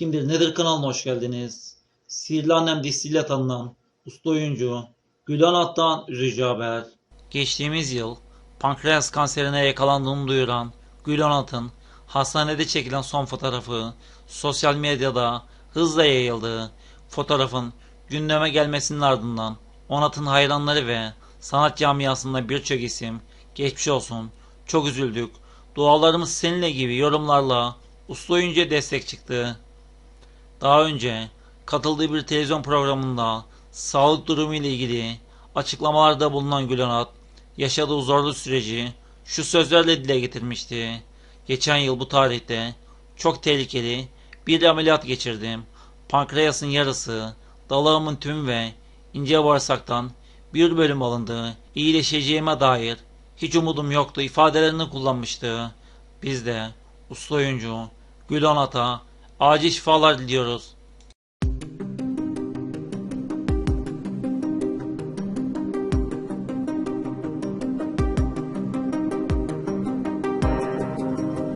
Kimdir Nedir kanalına hoş geldiniz. Sihirli Annem dizisiyle tanınan usta oyuncu Gülan At'tan Üzücü Haber. Geçtiğimiz yıl pankreas kanserine yakalandığını duyuran Gülan At'ın hastanede çekilen son fotoğrafı sosyal medyada hızla yayıldı. Fotoğrafın gündeme gelmesinin ardından Onat'ın hayranları ve sanat camiasında birçok isim geçmiş olsun çok üzüldük. Dualarımız seninle gibi yorumlarla usta oyuncuya destek çıktı. Daha önce katıldığı bir televizyon programında sağlık durumu ile ilgili açıklamalarda bulunan Gülenat, yaşadığı zorlu süreci şu sözlerle dile getirmişti. Geçen yıl bu tarihte çok tehlikeli bir ameliyat geçirdim. Pankreasın yarısı, dalağımın tümü ve ince bağırsaktan bir bölüm alındı. İyileşeceğime dair hiç umudum yoktu ifadelerini kullanmıştı. Biz de usta oyuncu Gülonat'a acil şifalar diliyoruz.